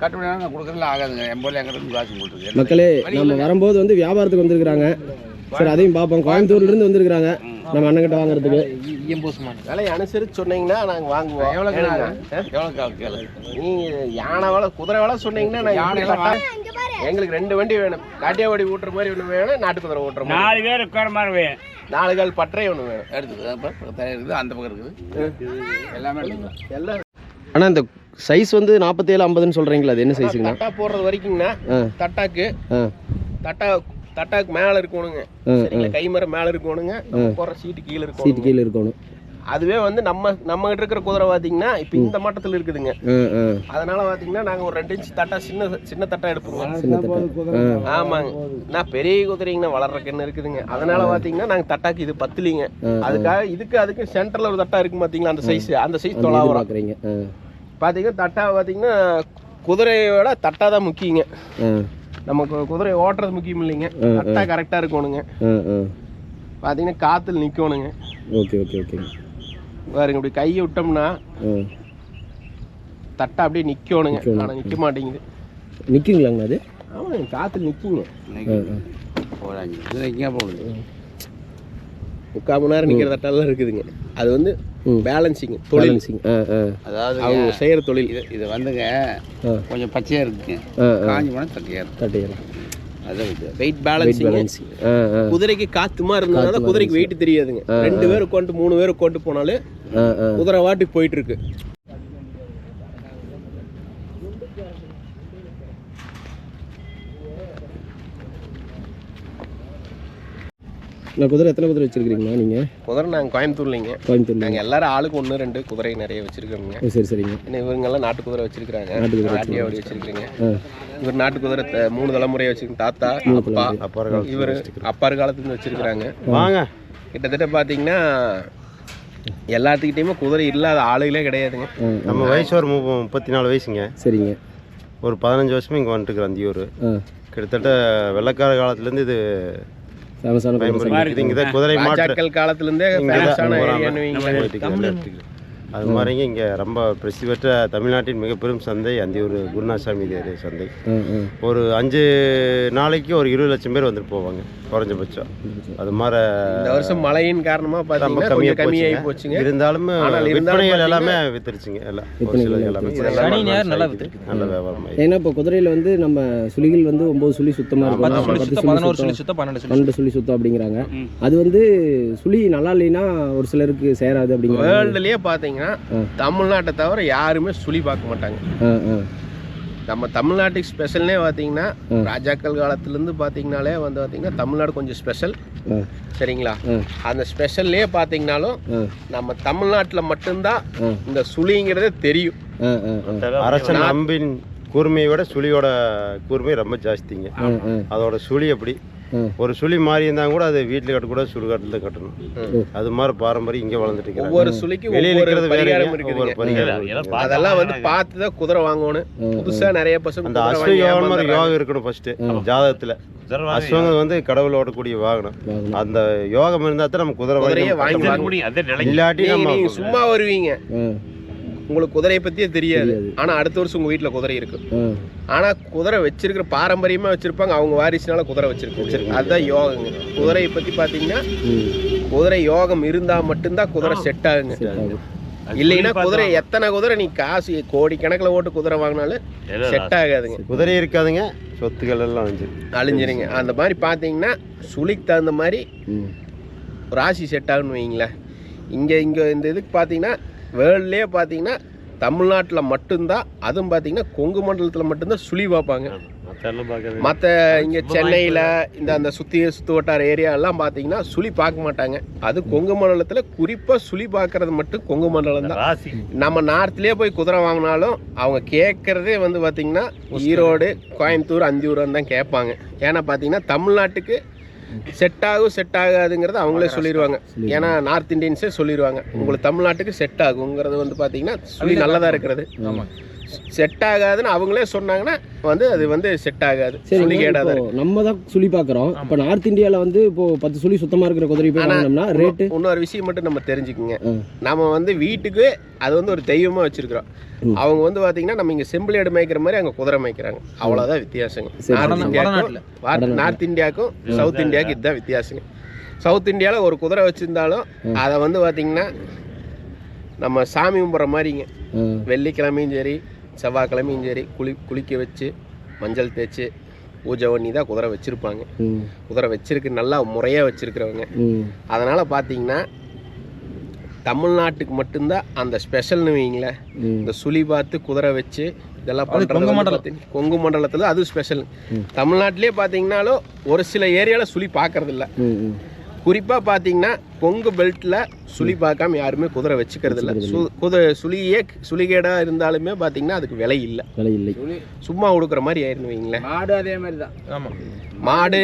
கட்டுப்படினா நான் கொடுக்குறதுல ஆகாதுங்க. எண்பது எங்கிட்ட காசு கொடுத்துருக்கு. மக்களே நம்ம வரும்போது வந்து வியாபாரத்துக்கு வந்திருக்கிறாங்க. சரி அதையும் பார்ப்போம். கோயம்புத்தூர்ல இருந்து வந்திருக்கிறாங்க. நம்ம அண்ணன்கிட்ட வாங்குறதுக்கு. விலையை அனுசரித்து சொன்னீங்கன்னா நாங்கள் வாங்குவோம். எவ்வளோ? எவ்வளோ கேளு. நீங்க யானை வேலை குதிரை வேலை சொன்னீங்கன்னா நான் யானை எங்களுக்கு ரெண்டு வண்டி வேணும். காட்டியாவடி ஓட்டுற மாதிரி ஒன்று வேணும் நாட்டு குதிரை ஓட்டுற மாதிரி. நாலு பேர் உட்கார மாதிரி வேணும் நாலு கால் பட்டறை ஒன்று வேணும். எடுத்து அந்த பக்கம் இருக்குது. எல்லாமே இருக்குது எல்லாம் அண்ணா இந்த சைஸ் வந்து நாற்பத்தேழு ஐம்பதுன்னு சொல்றீங்களா அது என்ன சைஸுங்கண்ணா தட்டா போடுறது வரைக்குங்கண்ணா தட்டாக்கு. தட்டா தட்டாக்கு மேலே இருக்கணுங்க. சரிங்களா? கைமரம் மேலே இருக்கணுங்க. போடுற சீட்டு கீழே சீட்டு இருக்கணும் கீழே இருக்கணும். அதுவே வந்து நம்ம நம்ம கிட்ட இருக்கிற குதிரை பார்த்தீங்கன்னா இப்போ இந்த மட்டத்தில் இருக்குதுங்க. அதனால பார்த்தீங்கன்னா நாங்கள் ஒரு ரெண்டு இன்ச் தட்டா சின்ன சின்ன தட்டா ஆ ஆமாங்க. நான் பெரிய குதிரைங்கண்ணா வளர்ற கண்ணு இருக்குதுங்க. அதனால பார்த்தீங்கன்னா நாங்கள் தட்டாக்கு இது பத்துலிங்க. அதுக்காக இதுக்கு அதுக்கு சென்டரில் ஒரு தட்டா இருக்கு பார்த்தீங்களா அந்த சைஸ் அந்த சைஸ் அந்த பார்த்தீங்கன்னா தட்டா பார்த்தீங்கன்னா குதிரையோட தட்டா தான் முக்கியங்க. நமக்கு குதிரை ஓட்டுறது முக்கியம் இல்லைங்க. தட்டா கரெக்டாக இருக்கணுங்க. பார்த்தீங்கன்னா காற்றுல நிற்கணுங்க ஓகே ஓகே ஓகே. பாருங்க இப்படி கையை விட்டோம்னா தட்டை அப்படியே நிற்கணுங்க. ஆனால் நிற்க மாட்டேங்குது. நிற்குங்களாங்கண்ணா அது? ஆமாங்க காற்றுல நிற்குங்க எங்கேயா போகுது முக்கால் மணி நேரம் நிற்கிற தட்டாலாம் இருக்குதுங்க. அது வந்து. பேலன்சிங் தொழில். பேலன்சிங் அதாவது அவங்க செய்கிற தொழில். இது இது வந்துங்க. கொஞ்சம் பச்சையாக இருக்குங்க. காஞ்சி போனால் தட்டியாக இது வெயிட் பேலன்சிங் குதிரைக்கு காத்து மாதிரி இருந்தாலும் குதிரைக்கு வெயிட் தெரியாதுங்க. ரெண்டு பேர் உட்காந்து மூணு பேர் உட்காந்து ஆ. குதிரை வாட்டுக்கு போயிட்டு இருக்கு. நான் குதிரை எத்தனை குதிரை வச்சிருக்கீங்களா நீங்கள் குதிரை நாங்கள் கோயம்புத்தூர்லைங்க. கோயம்புத்தூர்ல நாங்கள் எல்லாரும் ஆளுக்கு ஒன்று ரெண்டு குதிரை நிறைய வச்சிருக்கோங்க சரி சரிங்க. இன்னும் இவங்கெல்லாம் நாட்டு குதிரை வச்சிருக்காங்க நாட்டு குதிரை நாட்டியாவடி வச்சிருக்கீங்க. இவர் நாட்டு குதிரை மூணு தலைமுறையை வச்சிருக்க தாத்தா அப்பா இவர் அப்பார் காலத்துல வச்சிருக்கிறாங்க. வாங்க. கிட்டத்தட்ட பார்த்தீங்கன்னா எல்லாத்துக்கிட்டையுமே குதிரை இல்லாத ஆளுகளே கிடையாதுங்க. நம்ம வயசு ஒரு மு- முப்பத்தி நாலு வயசுங்க. சரிங்க. ஒரு பதினஞ்சு வருஷமா இங்கே வந்துட்டுருக்குறோம் அந்தியூர் ஆ. கிட்டத்தட்ட வெள்ளக்கார காலத்துலேருந்து இது ஃபேமஸான குதிரை பயன்படுத்தி தான் குதிரை மாற்று ராஜாக்கள் காலத்துல இருந்தே ஃபேமஸான ஏரியான்னு வைங்களேன். போயிட்டு அது மாதிரிங்க இங்கே ரொம்ப பிரசித்தி பெற்ற தமிழ்நாட்டின் மிக பெரும் சந்தை அந்தியூர் குருநாசாமி தேர் சந்தை. ஒரு அஞ்சு நாளைக்கு ஒரு இருபது லட்சம் பேர் வந்துட்டு போவாங்க குறைஞ்சபட்சம். அது மாதிரி இந்த வருஷம் மழையின் காரணமா ரொம்ப பார்த்தீங்கன்னா கம்மியாக கம்மியாகி போச்சுங்க. இருந்தாலும் விற்பனைகள் எல்லாமே வித்துருச்சுங்க. எல்லாம் ஒரு சில எல்லாமே இதெல்லாம் நல்ல வியாபாரம். ஏன்னா இப்போ குதிரையில் வந்து நம்ம சுழிகள் வந்து ஒம்பது சுழி சுத்தமாக இருக்கும். பத்து சுழி சுத்தம் பன்னெண்டு சுழி சுத்தம். அப்படிங்கிறாங்க. அது வந்து சுழி நல்லா இல்லைன்னா ஒரு சிலருக்கு சேராது அப்படிங்கிறாங்க வேர்ல்டுலயே பார்த்தீங்கன்னா. தமிழ்நாட்டை தவிர யாருமே சுழி பார்க்க மாட்டாங்க நம்ம தமிழ்நாட்டுக்கு ஸ்பெஷல்னே பார்த்தீங்கன்னா. ராஜாக்கள் காலத்துலேருந்து பார்த்தீங்கனாலே வந்து பார்த்தீங்கன்னா தமிழ்நாடு கொஞ்சம் ஸ்பெஷல் சரிங்களா. அந்த ஸ்பெஷல்லே பார்த்தீங்கனாலும் நம்ம தமிழ்நாட்டில் மட்டும்தான். இந்த சுழிங்கிறதே தெரியும் அரசன் அம்பின் கூர்மையை விட சுழியோட கூர்மை ரொம்ப ஜாஸ்திங்க அதோட சுழி அப்படி ஆ. ஒரு சுழி மாறி இருந்தால் கூட அது வீட்டில் கட்டக்கூடாது சுடுகாட்டில் தான் கட்டணும் அது மாதிரி பாரம்பரியம் இங்கே வளர்ந்துட்டு ஒவ்வொரு சுழிக்கும் வெளியில் இருக்கிறது வேற அதெல்லாம் வந்து பார்த்து தான் குதிரை வாங்கணும். புதுசா நிறைய பசங்க அந்த குதிரை அஸ்வ வாங்கி யோகம் இருக்கணும் ஃபர்ஸ்ட் ஜாதகத்தில். அஸ்வங்கம் வந்து கடவுள் ஓடக்கூடிய வாகனம். வாகனம். அந்த யோகம் இருந்தால் தான் நம்ம குதிரை வாங்கி இல்லாட்டி நம்ம சும்மா வருவீங்க. உங்களுக்கு குதிரையை பத்தியே தெரியாது. தெரியாது. ஆனா அடுத்த வருஷம் உங்க வீட்டுல குதிரை இருக்கு. ஆ. ஆனா குதிரை வச்சிருக்கிற பாரம்பரியமா வச்சிருப்பாங்க. அவங்க வாரிசுனால குதிரை வச்சிருக்காங்க அதுதான் யோகங்க. குதிரையை பத்தி பாத்தீங்கன்னா ம். குதிரை யோகம் இருந்தா மட்டும்தான் குதிரை செட் ஆகுங்க. இல்லைன்னா குதிரை எத்தனை குதிரை நீ காசு கோடி கணக்குல ஓட்டு குதிரை வாங்கினாலும் செட் ஆகாதுங்க. குதிரை இருக்காதுங்க சொத்துக்கள் எல்லாம் வந்து அழிஞ்சிருங்க. அந்த மாதிரி பாத்தீங்கன்னா சுழிக்கு தகுந்த மாதிரி ராசி செட் ஆகுன்னு வைங்களேன் இங்கே இங்கே இந்த இதுக்கு பார்த்தீங்கன்னா வேர்ல்ட்லேயே பார்த்தீங்கன்னா தமிழ்நாட்டில் மட்டும்தான் அதுவும் பார்த்தீங்கன்னா கொங்கு மண்டலத்தில் மட்டும்தான் சுழி பார்ப்பாங்க. மற்ற இங்கே சென்னையில் இந்த அந்த சுற்றி சுற்று வட்டார ஏரியா எல்லாம் பார்த்தீங்கன்னா சுழி பார்க்க மாட்டாங்க. அது கொங்கு மண்டலத்தில் குறிப்பாக சுழி பார்க்கறது மட்டும் கொங்கு மண்டலம் தான். நம்ம நார்த்லேயே போய் குதிரை வாங்கினாலும் அவங்க கேட்குறதே வந்து பார்த்தீங்கன்னா ஈரோடு கோயம்புத்தூர் அந்தியூரம் தான் கேட்பாங்க ஏன்னா பார்த்தீங்கன்னா தமிழ்நாட்டுக்கு செட் ஆகும் செட் ஆகாதுங்கிறத அவங்களே சொல்லிடுவாங்க ஏன்னா நார்த் இந்தியன்ஸே சொல்லிடுவாங்க உங்களுக்கு தமிழ்நாட்டுக்கு செட் ஆகுங்கிறது வந்து பார்த்தீங்கன்னா சுழி நல்லதாக இருக்கிறது. செட் ஆகாதுன்னு அவங்களே சொன்னாங்கன்னா வந்து அது வந்து செட் ஆகாது சரி இப்போ நம்ம தான் சுழி பார்க்குறோம். இப்போ நார்த் இந்தியாவில் வந்து இப்போ பத்து சுழி சுத்தமாக இருக்கிற குதிரை போய் வாங்கினோம்னா ரேட்டு இன்னொரு விஷயம் மட்டும் நம்ம தெரிஞ்சுக்குங்க. நம்ம வந்து வீட்டுக்கு அது வந்து ஒரு தெய்வமா வச்சிருக்கிறோம். அவங்க வந்து பாத்தீங்கன்னா நம்ம இங்க செம்பிளேடு மேய்க்கிற மாதிரி அங்க குதிரை மேய்க்கிறாங்க. அவ்வளவுதான் வித்தியாசங்க. நார்த். இந்தியாவுக்கும் சவுத் இந்தியாவுக்கும் இதுதான் வித்தியாசங்க. சவுத் இந்தியாவில் ஒரு குதிரை வச்சிருந்தாலும் அதை வந்து பாத்தீங்கன்னா நம்ம சாமி கும்பிட்ற மாதிரிங்க. வெள்ளிக்கிழமையும் சரி செவ்வாய்க்கிழமையும் சரி குளி குளிக்க வச்சு மஞ்சள் தேய்ச்சி பூஜை பண்ணி தான் குதிரை வச்சுருப்பாங்க. குதிரை வச்சிருக்கு நல்லா முறையாக வச்சுருக்கிறவங்க. அதனால் பார்த்தீங்கன்னா தமிழ்நாட்டுக்கு மட்டும்தான் அந்த ஸ்பெஷல்னு வைங்களேன். இந்த சுழி பார்த்து குதிரை வச்சு இதெல்லாம் பண்ணுறது கொங்கு மண்டலத்தில் அது ஸ்பெஷல் தமிழ்நாட்டிலே பார்த்தீங்கன்னாலும் ஒரு சில ஏரியாவில் சுழி பார்க்கறது இல்ல ம் ம். குறிப்பாக பார்த்தீங்கன்னா கொங்கு பெல்ட்டில் சுழி பார்க்காம யாருமே குதிரை வச்சுக்கிறது இல்லை. சு குதிரை சுழியே சுழிகேடாக இருந்தாலுமே பார்த்தீங்கன்னா அதுக்கு விலை இல்லை. விலை இல்லை. சும்மா கொடுக்குற மாதிரி ஆயிருந்து வைங்களேன். மாடு அதே மாதிரி தான். ஆமா. மாடு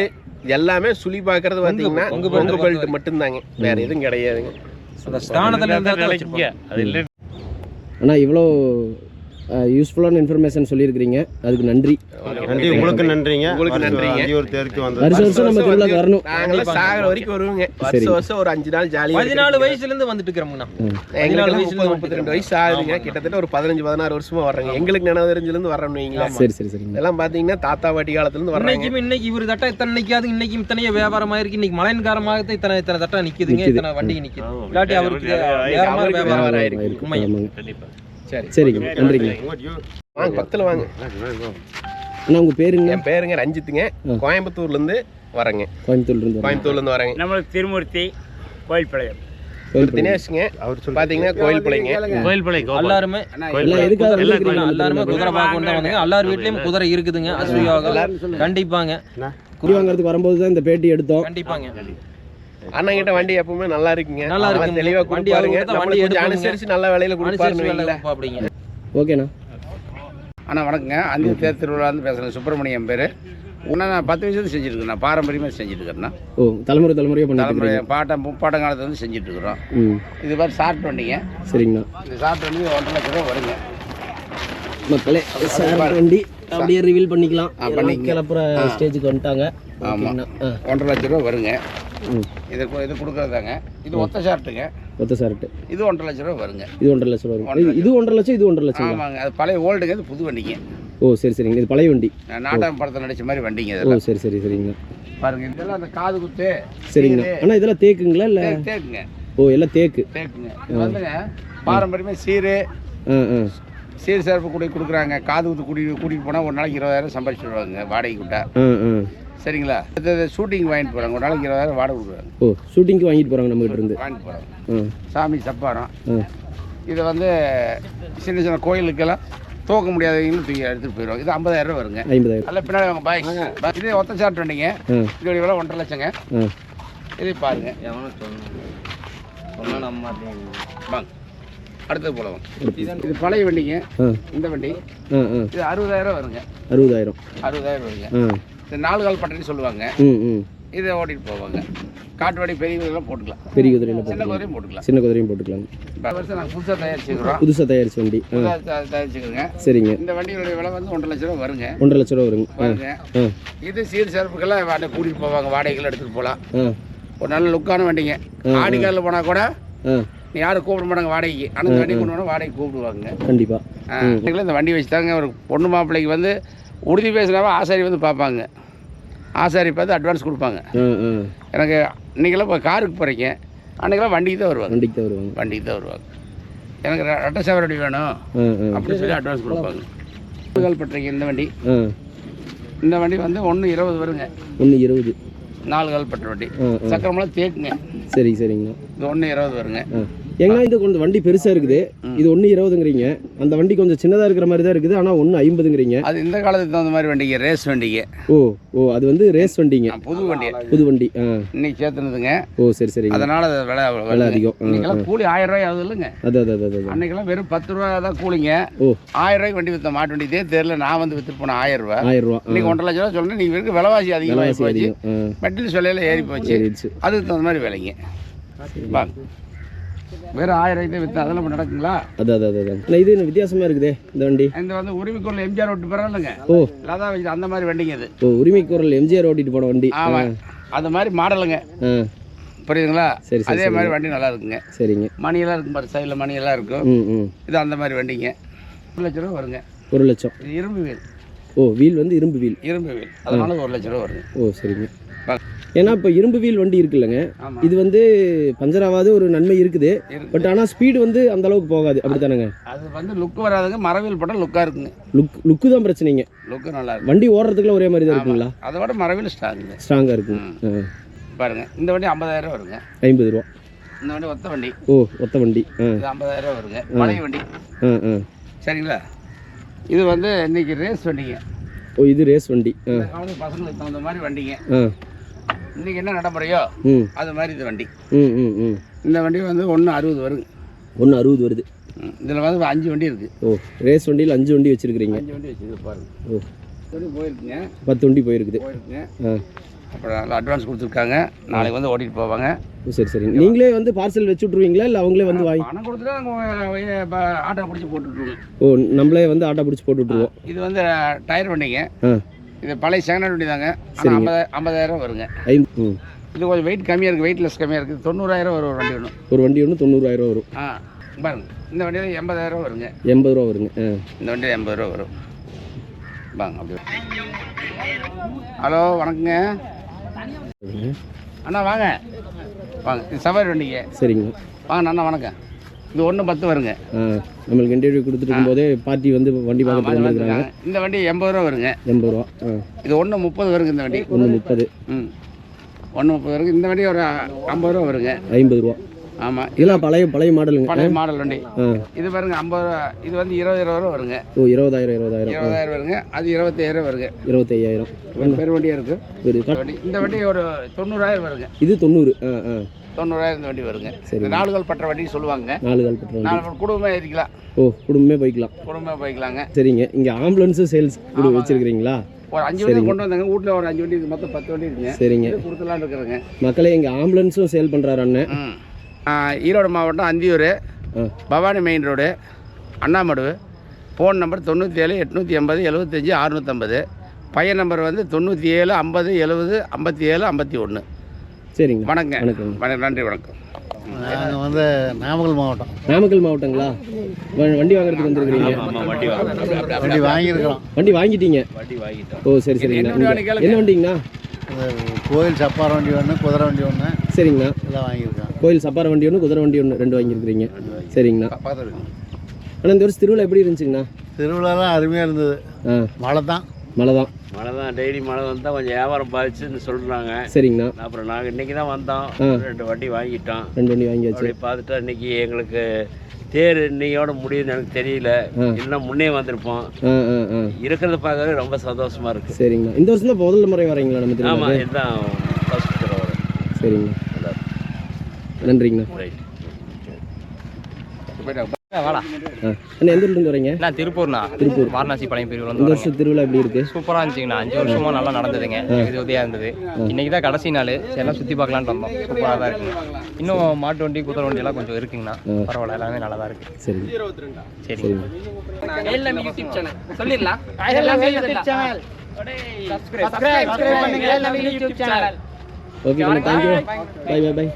எல்லாமே சுழி பார்க்கறது பார்த்தீங்கன்னா கொங்கு பெல்ட் மட்டும்தாங்க. வேற எதுவும் கிடையாதுங்க. அந்த ஸ்தானத்துல இருந்தா தான் வச்சிருப்பாங்க. ஆனால் இவ்வளோ யூஸ்ஃபுல்லான இன்ஃபர்மேஷன் சொல்லியிருக்கிறீங்க. அதுக்கு நன்றி. நன்றி. உங்களுக்கு நன்றிங்க. உங்களுக்கு நன்றிங்க. அந்தியூர் தேருக்கு வந்தது. வருஷம் வருஷம் நம்ம திருவிழாக்கு வரணும். நாங்களாம் சாகிற வரைக்கும் வருவோங்க. வருஷம் வருஷம் ஒரு அஞ்சு நாள் ஜாலியாக பதினாலு வயசுல இருந்து வந்துட்டு இருக்கிறோம்ண்ணா எங்களுக்கு முப்பது முப்பத்தி ரெண்டு வயசு ஆகுதுங்க. கிட்டத்தட்ட ஒரு பதினஞ்சு பதினாறு வருஷமா வர்றாங்க. எங்களுக்கு நினைவு தெரிஞ்சிலேருந்து வர்றோம்னு வைங்களேன். சரி சரி சரிங்க. இதெல்லாம் பார்த்தீங்கன்னா தாத்தா பாட்டி காலத்துலேருந்து வர்றாங்க. இன்னைக்கும் இன்னைக்கு இவர் தட்டா இத்தனை நிக்காது இன்னைக்கு இத்தனைய வியாபாரமா இருக்கு. இன்னைக்கு மழையின் காரணமாக இத்தனை இத்தனை தட்டா நிக்குதுங்க. நிக்குது. இத்தனை வண்டி நிக்குது. இல்லாட்டி அவருக்கு வியாபாரம் வியாபாரம் ஆயிருக்கு. உண்மை சரி. சரிங்க. நன்றிங்க. வாங்க பக்கத்தில் வாங்க. அண்ணா உங்கள் பேருங்க? என் பேருங்க ரஞ்சித்துங்க. கோயம்புத்தூர்லேருந்து வரேங்க. கோயம்புத்தூர்லேருந்து கோயம்புத்தூர்லேருந்து வரேங்க. நம்மளுக்கு திருமூர்த்தி கோயில்பாளையம். கோயில். தினேஷுங்க. பார்த்தீங்கன்னா கோயில் பிள்ளைங்க எல்லாருமே எல்லாம் எதுக்காக வந்திருக்கிறீங்க எல்லாருமே குதிரை பார்க்க தான் வந்தாங்க. எல்லார் வீட்லயும் குதிரை இருக்குதுங்க. அஸ்வியோகா கண்டிப்பாங்க. குடி வாங்குறதுக்கு வரும்போது தான் இந்த பேட்டி எடுத்தோம். கண்டிப்பாங்க. அண்ணன் கிட்ட வண்டி எப்பவுமே நல்லா இருக்குங்க. நல்லா இருக்குங்க. தெளிவா வண்டி கொடுப்பாருங்க. அவர்கிட்ட வண்டி கொஞ்சம். அனுசரிச்சு நல்ல விலையில வைங்களேன். அப்படிங்க. ஓகேண்ணா. அண்ணா வணக்கங்க. அந்தி தேர் திருவிழாந்து பேசுகிறேன் சுப்பிரமணியம் பேர். உன்ன நான் பத்து வயசுல செஞ்சுட்டு இருக்கேன் பாரம்பரியமாக செஞ்சுட்டு இருக்கிறேன்னா ஓ தலைமுறை தலைமுறையாக பண்ணிட்டு தலைமுறை பாட்டம் முப்பாட்டம் காலத்துல இருந்து செஞ்சுட்டு இருக்கிறோம் ம். இது மாதிரி சாப்பிட்டு வண்டிங்க சரிங்கண்ணா. இந்த சாப்பிட்டு வண்டி ஒன்றரை லட்ச ரூபா வருங்க. மக்களே சார் வண்டி அப்படியே ரிவீல் பண்ணிக்கலாம். பண்ணிக்கங்க. கிளப்புற ஸ்டேஜுக்கு வந்துட்டாங்க. ஆமாம் ஒன்றரை லட்ச ரூபா வருங்க. இது இது கொடுக்குறதாங்க. இது ஒத்த ஷார்ட்டுங்க. ஒத்த சார்ட்டு இது ஒன்றரை லட்ச ரூபா வருங்க. இது ஒன்றரை லட்சம் வரும். இது- ஒன்றரை லட்சம் இது ஒன்றரை லட்சம் ஆமாங்க. அது பழைய ஓல்டுங்க இது புது வண்டிங்க. ஓ சரி சரிங்க. இது பழைய வண்டி. நாடகம் படத்தில் நடிச்ச மாதிரி வண்டிங்க ஓ சரி சரி சரிங்கண்ணா பாருங்க இதெல்லாம் அந்த காது குத்து சரிங்கண்ணா சீரு, அண்ணா இதெல்லாம் தேக்குங்களா இல்லை? தேக்குங்க. ஓ எல்லாம் தேக்கு. தேக்குங்க. இது வந்துங்க பாரம்பரியமாக சீரு. சீர் சிறப்பு கூடி கொடுக்குறாங்க. காது குத்து கூட்டி கூட்டிகிட்டு போனால் ஒரு நாளைக்கு இருபதாயிரம் சம்பாதிச்சு விடுவாங்க வாடகை ஆ. சரிங்களா? இது ஷூட்டிங் வாங்கிட்டு போகிறாங்க ஒரு நாளைக்கு இருபதாயிரம் வாடகை கொடுக்குறாங்க. ஓ ஷூட்டிங்க்கு வாங்கிட்டு போகிறாங்க நம்மகிட்ட இருந்து? வாங்கிட்டு போகிறாங்க சாமி சப்பாரம். இதை வந்து சின்ன சின்ன கோயிலுக்கெல்லாம் தூக்க முடியாதவங்களும் தூக்கி எடுத்துகிட்டு போயிடுவாங்க. இது ஐம்பதாயிரம் ரூபா வருங்க. ஐம்பதாயிரம். அல்ல பின்னாடி வாங்க பாய். இதே ஒத்த சாப்பிட்டு வண்டிங்க. ஆ. இதோட விலை ஒன்றரை லட்சங்க. இதை பாருங்க. வாங்க. அடுத்தது போலவும் இது பழைய வண்டிங்க. இந்த வண்டி. இது அறுபதாயிரம் வருங்க. அறுபதாயிரம். அறுபதாயிரம் வருங்க. இது நாலு கால் பட்டன்னு சொல்லுவாங்க. இதை ஓட்டிட்டு போவாங்க. காட்டு வண்டி பெரிய இதெல்லாம் போட்டுக்கலாம். பெரிய குதிரையில் சின்ன குதிரையும் போட்டுக்கலாம். சின்ன குதிரையும் போட்டுக்கலாம். இந்த வருஷம் நாங்கள் புதுசாக தயாரிச்சுக்கிறோம் புதுசாக தயாரிச்ச வண்டி. தயாரிச்சுக்கிறோங்க சரிங்க. இந்த வண்டியோடைய விலை வந்து ஒன்றரை லட்ச ரூபா வருங்க. ஒன்றரை லட்ச ரூபா வருங்க. வருங்க. இது சீர் சிறப்புக்கெல்லாம் வாடகை கூட்டிகிட்டு போவாங்க. வாடகைகள் எடுத்துகிட்டு போகலாம். ஒரு நல்ல லுக்கான வண்டிங்க. ஆடி காரில் போனால் கூட யாரும் கூப்பிட மாட்டாங்க வாடகைக்கு. ஆனால் இந்த வண்டி கொண்டு போனால் வாடகை கூப்பிடுவாங்க. கண்டிப்பாக இந்த வண்டி வச்சு தாங்க ஒரு பொண்ணு மாப்பிள்ளைக்கு வந்து உறுதி பேசினாவே ஆசாரி வந்து பார்ப்பாங்க. ஆசாரி பார்த்து அட்வான்ஸ் கொடுப்பாங்க. எனக்கு இன்றைக்கெல்லாம் இப்போ காருக்கு போகிறீங்க அன்றைக்கெல்லாம் வண்டிக்கு தான் வருவாங்க. வண்டிக்கு தான் வருவாங்க. வண்டிக்கு தான் வருவாங்க. எனக்கு ரெட்டை சவரடி வேணும். அப்படின்னு சொல்லி அட்வான்ஸ் கொடுப்பாங்க. கால் பட்டுறீங்க இந்த வண்டி. இந்த வண்டி வந்து ஒன்று இருபது வருங்க. ஒன்று இருபது. நாலு கால் பட்ட வண்டி. சக்கரமெல்லாம் தேக்குங்க. சரி சரிங்கண்ணா இது ஒன்று இருபது வருங்க. ஏங்க இது கொஞ்சம் வண்டி பெருசாக இருக்குது. இது ஒன்று இருபதுங்கிறீங்க. அந்த வண்டி கொஞ்சம் சின்னதாக இருக்கிற மாதிரி தான் இருக்குது. ஆனால் ஒன்று ஐம்பதுங்கிறீங்க. அது இந்த காலத்துக்கு தகுந்த மாதிரி வண்டிங்க ரேஸ் வண்டிங்க. ஓ ஓ அது வந்து ரேஸ் வண்டிங்க. புது வண்டி. புது வண்டி ஆ. இன்னைக்கு சேர்த்துனதுங்க. ஓ சரி சரிங்க. அதனால அது விலை விலை. அதிகம். இன்னைக்கெல்லாம் கூலி ஆயிரம் ரூபாய் ஆகுது இல்லைங்க. அது அது அது அன்னைக்கெல்லாம் வெறும் பத்து ரூபா தான் கூலிங்க. ஓ. ஆயிரம் ரூபாய்க்கு வண்டி வித்த மாட்டு வண்டி இதே தெரியல நான் வந்து வித்துட்டு போனேன் ஆயிரம் ரூபாய் ஆயிரம் ரூபா இன்னைக்கு ஒன்றரை லட்ச ரூபா சொல்றேன். நீங்க வெறும் விலைவாசி அதிகமாகி போச்சு. மெட்டல் விலையில ஏறி போச்சு. அதுக்கு தகுந்த மாதிரி விலைங்க. வாங்க வெறும் ஆயிரம் ரூபாய்க்கு விற்று அதெல்லாம் நடக்குங்களா? அது அது அது அண்ணா, இது என்ன வித்தியாசமா இருக்குதே இந்த வண்டி? இந்த வந்து உரிமைக்குள்ள எம்ஜிஆர் ஓட்டு பரவாயில்லைங்க ஓ. லதா அந்த மாதிரி வண்டிங்க இது. ஓ உரிமை குரல் எம்ஜிஆர் ஓட்டிட்டு போன வண்டி. ஆமாம் அது மாதிரி மாடலுங்க. புரியுதுங்களா? சரி, அதே. மாதிரி வண்டி நல்லா இருக்குங்க. சரிங்க. மணியெல்லாம் இருக்கும் பாரு சைடில் மணியெல்லாம் இருக்கும். இது அந்த மாதிரி வண்டிங்க. ஒரு லட்ச ரூபா வருங்க. ஒரு லட்சம். இது இரும்பு வீல். ஓ வீல் வந்து இரும்பு வீல். இரும்பு வீல். அதனால ஒரு லட்ச ரூபா வருங்க ஓ சரிங்க. ஏன்னா இப்போ இரும்பு வீல் வண்டி இருக்குல்லங்க. இது வந்து பஞ்சர் ஆகாத ஒரு நன்மை இருக்குது. இருக்கு. பட் ஆனால் ஸ்பீடு வந்து அந்த அளவுக்கு போகாது. அப்படித்தானங்க? அது வந்து லுக்கு வராதுங்க. மரவில் போட்டால் லுக்காக இருக்குங்க. லுக் லுக்கு தான் பிரச்சனைங்க. லுக்கு நல்லா இருக்கும் வண்டி ஓடுறதுக்குலாம் ஒரே மாதிரி தான் இருக்குங்களா? அதை விட மரவில் ஸ்ட்ராங்குங்க ஸ்ட்ராங்காக இருக்குங்க. பாருங்க. இந்த வண்டி ஐம்பதாயிரம் வருங்க. ஐம்பது ரூபா. இந்த வண்டி ஒத்த வண்டி. ஓ ஒத்த வண்டி. ஐம்பதாயிரம் வருங்க. பழைய வண்டி. ஆ சரிங்களா? இது வந்து இன்னைக்கு ரேஸ் வண்டிங்க. ஓ இது ரேஸ் வண்டி. பசங்களுக்கு தகுந்த மாதிரி வண்டிங்க. ஆ இன்னைக்கு என்ன நடைமுறையோ ம். அது மாதிரி இது வண்டி. இந்த வண்டி வந்து ஒன்று அறுபது வருங்க ஒன்று அறுபது வருது. இதில் வந்து அஞ்சு வண்டி இருக்குது ஓ ரேஸ் வண்டியில் அஞ்சு வண்டி வச்சுருக்கிறீங்க. அஞ்சு வண்டி வச்சுருக்கு பாருங்க. ஓ. போயிருக்குங்க. பத்து வண்டி போயிருக்குது. போயிருக்குங்க. அப்புறம் நல்லா அட்வான்ஸ் கொடுத்துருக்காங்க. நாளைக்கு வந்து ஓட்டிகிட்டு போவாங்க. சரி சரிங்க நீங்களே வந்து பார்சல் வச்சு விட்ருவீங்களா இல்லை அவங்களே வந்து வாங்கி பணம் கொடுத்துட்டு ஆட்டோ பிடிச்சி போட்டுட்ருவோங்க ஓ நம்மளே வந்து ஆட்டோ பிடிச்சி போட்டு விட்ருவோம் இது வந்து டயர் வண்டிங்க. இது பழைய செகண்ட் வண்டி தாங்க ஆனால். ஐம்பது ஐம்பதாயிரம் வருங்க. இது கொஞ்சம் வெயிட் கம்மியாக இருக்குது வெயிட்லெஸ் கம்மியாக இருக்குது தொண்ணூறாயிரம் வரும் ஒரு வண்டி ஒன்று ஒரு வண்டி ஒன்று தொண்ணூறாயிரம் வரும். ஆ பாருங்க. இந்த வண்டியில் எண்பதாயிரம் வருங்க. எண்பது ரூபா வருங்க இந்த வண்டியில் எண்பது ரூபா வரும். வாங்க அப்படி ஹலோ வணக்கங்க. அண்ணா வாங்க. வாங்க இது சவாரி வண்டிங்க. சரிங்க. வாங்க அண்ணா வணக்கம். இது ஒன்று பத்து வருங்க. நம்மளுக்கு இன்டர்வியூ கொடுத்துட்டு இருக்கும்போதே பார்ட்டி வந்து வண்டி வந்துருக்காங்க. இந்த வண்டி எண்பது ரூபா வருங்க. எண்பது ரூபா இது ஒன்று முப்பது வருங்க இந்த வண்டி. ஒன்று முப்பது. ம். ஒன்று முப்பது வருங்க. இந்த வண்டி ஒரு ஐம்பது ரூபா வருங்க. ஐம்பது ரூபா. ஆமாம் இதெல்லாம் பழைய பழைய மாடலுங்க. பழைய மாடல் வண்டி. இது பாருங்க ஐம்பது ரூபா. இது வந்து இருபது இருபது ரூபா வருங்க. ஓ இருபதாயிரம் இருபதாயிரம். இருபதாயிரம் வருங்க. அது இருபத்தாயிரம் வருங்க. இருபத்தையாயிரம். பெரு வண்டியாக இருக்குது ஒரு இந்த வண்டி இந்த வண்டி ஒரு தொண்ணூறாயிரம் வருங்க. இது தொண்ணூறு ஆ ஆ. தொண்ணூறாயிரம் இந்த வண்டி வருங்க. சரி. நாலுகள் பற்ற வண்டி சொல்லுவாங்க. நாலு கால் பெட்ரோல் வண்டி. நாலு குடும்பமாக ஏறிக்கலாம் ஓ குடும்பமே போய்க்கலாம். குடும்பமாக போய்க்கலாங்க. சரிங்க. இங்கே ஆம்புலன்ஸும் சேல்ஸ் கூட வச்சிருக்கிறீங்களா? ஒரு அஞ்சு வண்டி கொண்டு வந்தாங்க. வீட்டில் ஒரு அஞ்சு வண்டி மொத்தம் பத்து வண்டி இருக்குங்க. சரிங்க. கொடுத்துலான்னு இருக்கிறேங்க. மக்களே இங்கே ஆம்புலன்ஸும் சேல் பண்ணுறாரு அண்ணன். ஈரோடு மாவட்டம் Anthiyur Bhavani main road Annamadu phone number தொண்ணூற்றி ஏழு எட்நூற்றி எண்பது எழுபத்தஞ்சி அறுநூற்றம்பது பையன் நம்பர் வந்து தொண்ணூற்றி ஏழு ஐம்பது எழுபது ஐம்பத்தி ஏழு ஐம்பத்தி ஒன்று சரிங்க. வணக்கம் வணக்கம். வணக்கம் நன்றி வணக்கம். நாங்கள் வந்து நாமக்கல் மாவட்டம். நாமக்கல் மாவட்டங்களா? வ- வண்டி வாங்குறதுக்கு வந்திருக்கிறீங்க. வண்டி வாங்கியிருக்கிறோம். வண்டி வாங்கிட்டீங்க. ஓ சரி சரிங்கண்ணா. என்ன வண்டிங்கண்ணா? கோயில் சப்பார வண்டி ஒன்று குதிரை வண்டி ஒன்று சரிங்கண்ணா. எல்லாம் வாங்கியிருக்கோம். கோயில் சப்பார வண்டி ஒன்று குதிரை வண்டி ஒன்று ரெண்டு வாங்கியிருக்கிறீங்க. சரிங்கண்ணா. ஆனால் இந்த வருஷம் திருவிழா எப்படி இருந்துச்சுங்கண்ணா? திருவிழாலாம் அருமையாக இருந்தது. மழை தான் மழை தான் மழை தான் டெய்லி மழை வந்தால் கொஞ்சம் வியாபாரம் பாதிச்சுன்னு சொல்கிறாங்க சரிங்கண்ணா. அப்புறம் நாங்கள் இன்றைக்கி தான் வந்தோம். ரெண்டு வண்டி வாங்கிட்டோம். ரெண்டு வண்டி வாங்கியாச்சு பார்த்துட்டா இன்னைக்கு எங்களுக்கு தேர் இன்னையோட முடியுதுன்னு எனக்கு தெரியல. இல்லைன்னா முன்னே வந்திருப்போம். இருக்கிறத பார்க்கவே ரொம்ப சந்தோஷமா இருக்கு. சரிங்கண்ணா. இந்த வருஷம் தான் முதல் முறை வரீங்களா நம்ம ஆமாம் இதுதான் ஃபர்ஸ்ட் தடவை. சரிங்கண்ணா. நன்றிங்கண்ணா. ரைட் வாடா. அண்ணா எந்த ஊர்லேருந்து வரீங்க? நான் திருப்பூர்ண்ணா. திருப்பூர். வாரணாசி பழைய பிரிவில் இந்த வருஷம் திருவிழா எப்படி இருக்கு? சூப்பராக இருந்துச்சுங்கண்ணா. அஞ்சு வருஷமா நல்லா நடந்ததுங்க. இது உதவியாக இருந்தது. இன்னைக்கு தான் கடைசி நாள். சரி எல்லாம் சுற்றி பார்க்கலான்ட்டு வந்தோம். சூப்பராக தான் இருக்குங்க இன்னும் மாட்டு வண்டி குதிரை வண்டி எல்லாம் கொஞ்சம் இருக்குங்கண்ணா. பரவாயில்ல எல்லாமே நல்லா தான் இருக்கு. சொல்லிடலாம். Okay thank you bye by